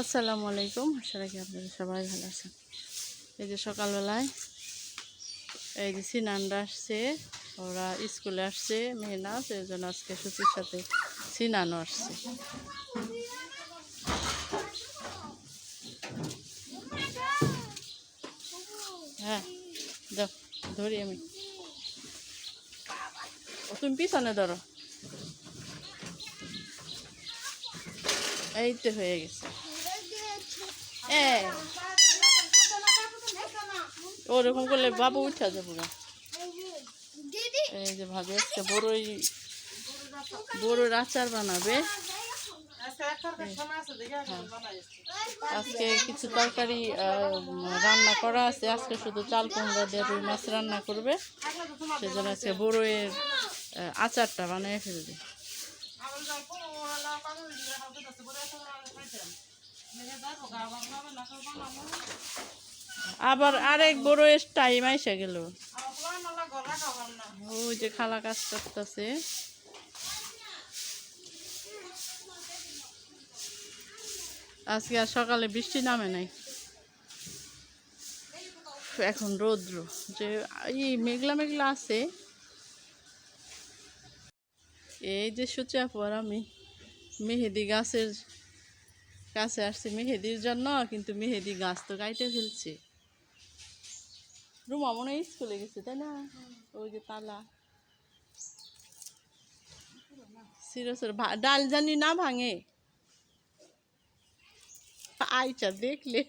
আসসালামু আলাইকুম। আশা রাখি আপনারা সবাই ভালো আছেন। এই যে সকালবেলায় এই যে সিনানরা আসছে, ওরা স্কুলে আসছে মেহনাজ এই জন্য আজকে সুচির সাথে সিনানও আসছে। হ্যাঁ ধরি আমি। ও, তুমি পিছনে ধরো। এই তো হয়ে গেছে। ওরকম করলে বাবু উঠা যাব না দিদি। এই যে ভাবি আজকে বড়ই বড়োর আচার বানাবে। আজকে কিছু তরকারি রান্না করা আছে। আজকে শুধু চাল কুমড়া দিয়ে রুই মাছ রান্না করবে। সেজন্য আজকে বড়ইয়ের আহ, আচারটা বানিয়ে ফেলবে। আবার আরেক বড় টাইম আইসা গেল। ওই যে খালা কাজ করতেছে। আজকে আর সকালে বৃষ্টি নামে নাই। এখন রৌদ্র। যে এই মেঘলা মেঘলা আছে। এই যে সূচা পর আমি, মেহেদি গাছের কাছে আসছি মেহেদির জন্য কিন্তু মেহেদি গাছ তো কাইটে ফেলছে। রুমা মনে হয় স্কুলে গেছে তাই না? ওই যে তালা। সিরসের ডাল জানি না ভাঙে। আইচা দেখলে।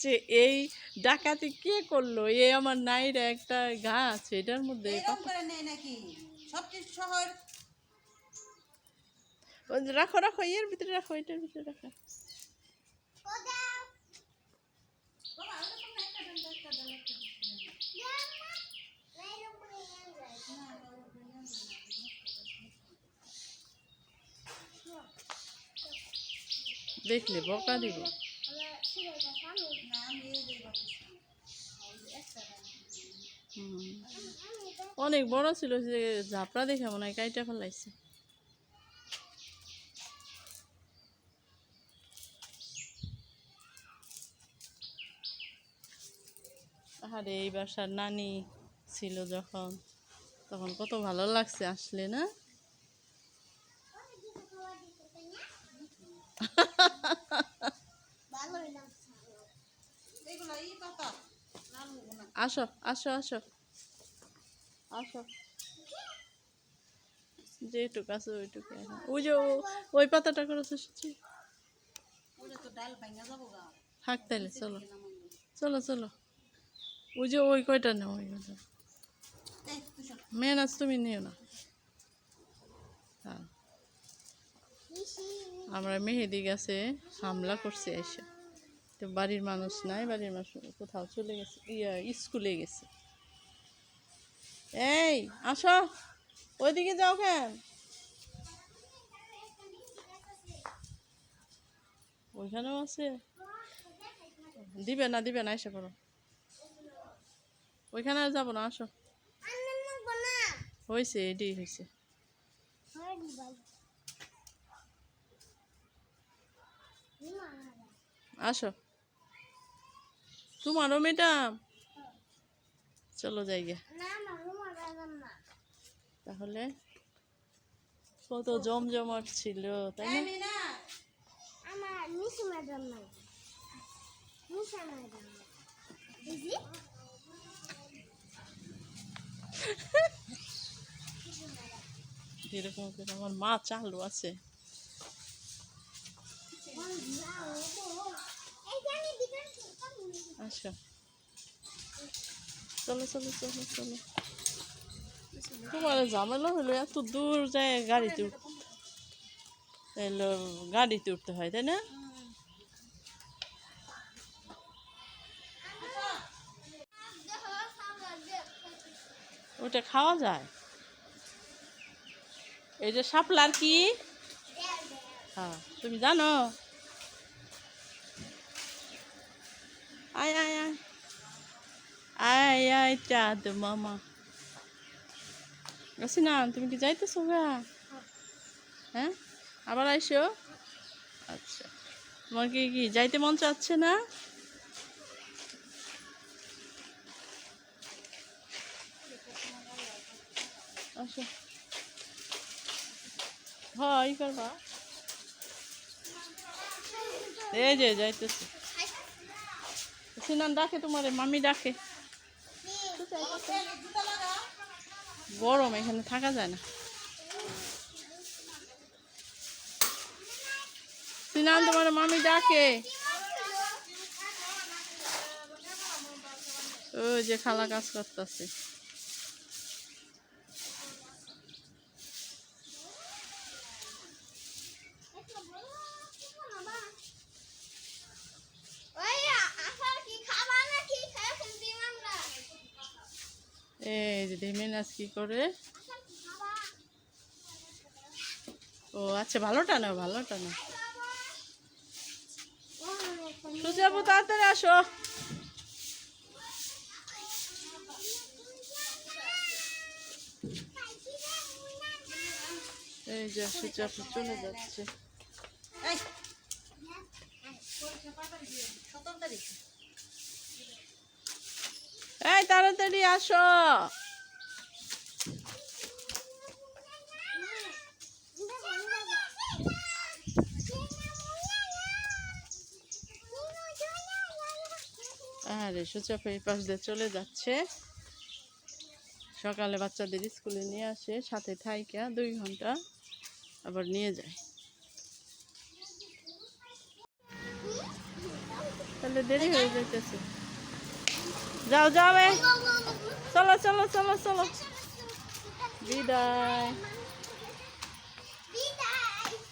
যে এই ডাকাতি কে করল? এই আমার নাইরা একটা গাছ এটার মধ্যে শহর রাখো রাখো এর ভিতরে রাখো, এটার ভিতরে রাখো। দেখলে, বকা দিব। অনেক বড় ছিল যে ঝাপড়া দেখে মনে হয় কাইটা ফেলাইছে। আরে এই বাসার নানি ছিল যখন। তখন কত ভালো লাগছে আসলে না? আসো আসো আসো। আসো। যেটুকু আছে ওইটুকু ওই যে ওই পাতাটা করে এসেছি থাক তাইলে চলো। চলো চলো। ওই যে ওই কয়টা নেও ওই কয়টা? মেন আজ তুমি নিও না। হ্যাঁ। আমরা মেহেদি গাছে হামলা করছি এসে। তো বাড়ির মানুষ নাই বাড়ির মানুষ কোথাও চলে গেছে ইয়া স্কুলে গেছে। এই আসো। ওইদিকে যাও কেন? ওইখানেও আছে। দিবে না দিবে না এসে করো ওইখানে আর যাব না, আসো। হয়েছে এটি হয়েছে আসো। তোমারও ম্যাডাম? চলো যাই গে তাহলে কত জমজমাট ছিল, তাই না? আমার এরকম করে আমার মা চালু আছে। আসো চলো চলো চলো চলো। তোমার ঝামেলা হলো এত দূর যায় গাড়িতে উঠ গাড়িতে উঠতে হয়, তাই না? ওটা খাওয়া যায়? এই যে শাপলার কি? হ্যাঁ তুমি জানো? আয় আয় আয়। আয় আয়, চাঁদ মামা। রসিনা, তুমি কি যাইতেছো গা? হ্যাঁ আবার আইসো? আচ্ছা। তোমার কি কি যাইতে মন চাচ্ছে না? আসো। হ্যাঁ ই করবা। এই যে, যাইতেছে। সিনান ডাকে তোমার, মামি ডাকে। গরম, এখানে থাকা যায় না। সিনান তোমার, মামি ডাকে। ওই যে খালা কাজ করতেছে ওই আসার কি খাবা নাকি খেয়ে ফেলবি আমরা এই যে ডিমিনাস কি করে ও আচ্ছা ভালো টানো ভালো টানো ও সুজাবু তাড়াতাড়ি আসো এই যে সুজাবু চলে যাচ্ছে সতেরো তারিখ এই তাড়াতাড়ি আসো। আরে এই পাশ দিয়ে চলে যাচ্ছে। সকালে বাচ্চাদের স্কুলে নিয়ে আসে, সাথে থাইকা দুই ঘণ্টা, আবার নিয়ে যায়। তাহলে দেরি হয়ে যাইতেছে। যাও যাও চলো চলো চলো চলো। বিদায়।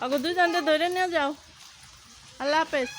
আগো দুজনকে ধরে নিয়ে যাও। আল্লাহ হাফেজ।